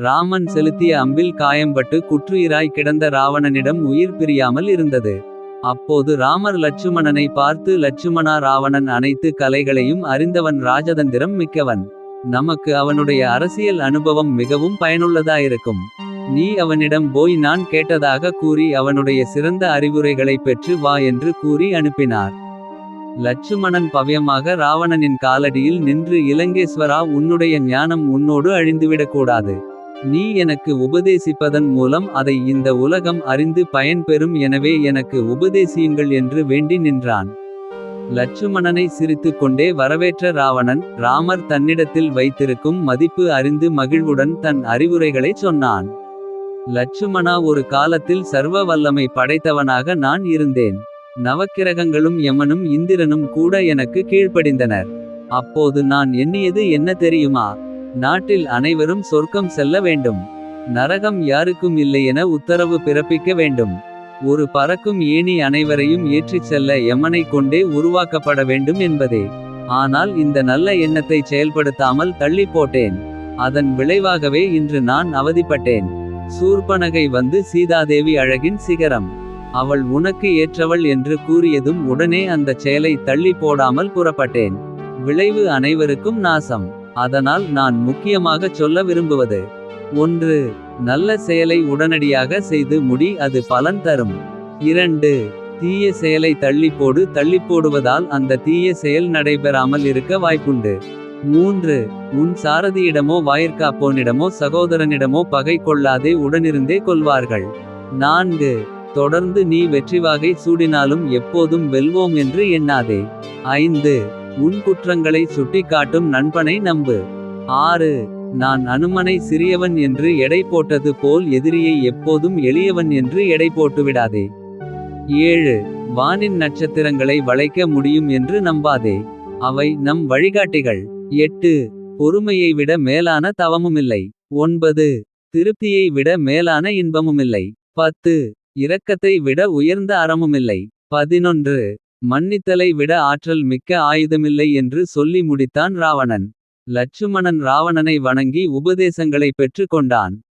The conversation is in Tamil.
ராமன் செலுத்திய அம்பில் காயம்பட்டு குற்றுயிராய் கிடந்த ராவணனிடம் உயிர் பிரியாமல் இருந்தது. அப்போது ராமர் லட்சுமணனை பார்த்து லட்சுமணா ராவணன் அனைத்து கலைகளையும் அறிந்தவன் ராஜதந்திரம் மிக்கவன். நமக்கு அவனுடைய அரசியல் அனுபவம் மிகவும் பயனுள்ளதாயிருக்கும். நீ அவனிடம் போய் நான் கேட்டதாக கூறி அவனுடைய சிறந்த அறிவுரைகளைப் பெற்று வா என்று கூறி அனுப்பினார். லட்சுமணன் பவ்யமாக ராவணனின் காலடியில் நின்று இலங்கேஸ்வரா உன்னுடைய ஞானம் உன்னோடு அழிந்துவிடக்கூடாது. நீ எனக்கு உபதேசிப்பதன் மூலம் அதை இந்த உலகம் அறிந்து பயன்பெறும் எனவே எனக்கு உபதேசியுங்கள் என்று வேண்டி நின்றான். லட்சுமணனை சிரித்து கொண்டே வரவேற்ற ராவணன். ராமர் தன்னிடத்தில் வைத்திருக்கும் மதிப்பு அறிந்து மகிழ்வுடன் தன் அறிவுரைகளைச் சொன்னான். லட்சுமணா ஒரு காலத்தில் சர்வ வல்லமை படைத்தவனாக நான் இருந்தேன். நவக்கிரகங்களும் யமனும் இந்திரனும் கூட எனக்கு கீழ்ப்படிந்தனர். அப்போது நான் எண்ணியது என்ன தெரியுமா. நாட்டில் அனைவரும் சொர்க்கம் செல்ல வேண்டும். நரகம் யாருக்கும் இல்லையென உத்தரவு பிறப்பிக்க வேண்டும். ஒரு பறக்கும் ஏணி அனைவரையும் ஏற்றிச் செல்ல எமனை கொண்டே உருவாக்கப்பட வேண்டும் என்பதே. ஆனால் இந்த நல்ல எண்ணத்தை செயல்படுத்தாமல் தள்ளி போட்டேன். அதன் விளைவாகவே இன்று நான் அவதிப்பட்டேன். சூர்பனகை வந்து சீதாதேவி அழகின் சிகரம். அவள் உனக்கு ஏற்றவள் என்று கூறியதும் உடனே அந்தச் செயலை தள்ளி போடாமல் புறப்பட்டேன். விளைவு அனைவருக்கும் நாசம். அதனால் நான் முக்கியமாகச் சொல்ல விரும்புவது. ஒன்று நல்ல செயலை உடனடியாக செய்து முடி அது பலன் தரும். இரண்டு தீய செயலை தள்ளிப்போடு தள்ளிப்போடுவதால் அந்த தீய செயல் நடைபெறாமல் இருக்க வாய்ப்புண்டு. மூன்று உன் சாரதியிடமோ வாயிற்காப்போனிடமோ சகோதரனிடமோ பகை கொள்ளாதே உடனிருந்தே கொள்வார்கள். நான்கு தொடர்ந்து நீ வெற்றிவாகை சூடினாலும் எப்போதும் வெல்வோம் என்று எண்ணாதே. ஐந்து உன் குற்றங்களை சுட்டிக்காட்டும் நண்பனை நம்பு. ஆறு நான் அனுமனை சிறியவன் என்று எடை போட்டது போல் எதிரியை எப்போதும் எளியவன் என்று எடை போட்டுவிடாதே. ஏழு வானின் நட்சத்திரங்களை வளைக்க முடியும் என்று நம்பாதே. அவை நம் வழிகாட்டிகள். எட்டு பொறுமையை விட மேலான தவமுமில்லை. ஒன்பது திருப்தியை விட மேலான இன்பமுமில்லை. பத்து இரக்கத்தை விட உயர்ந்த அறமுமில்லை. பதினொன்று மன்னித்தலை விட ஆற்றல் மிக்க ஆயுதமில்லை என்று சொல்லி முடித்தான் ராவணன். லட்சுமணன் ராவணனை வணங்கி உபதேசங்களைப் பெற்றுக் கொண்டான்.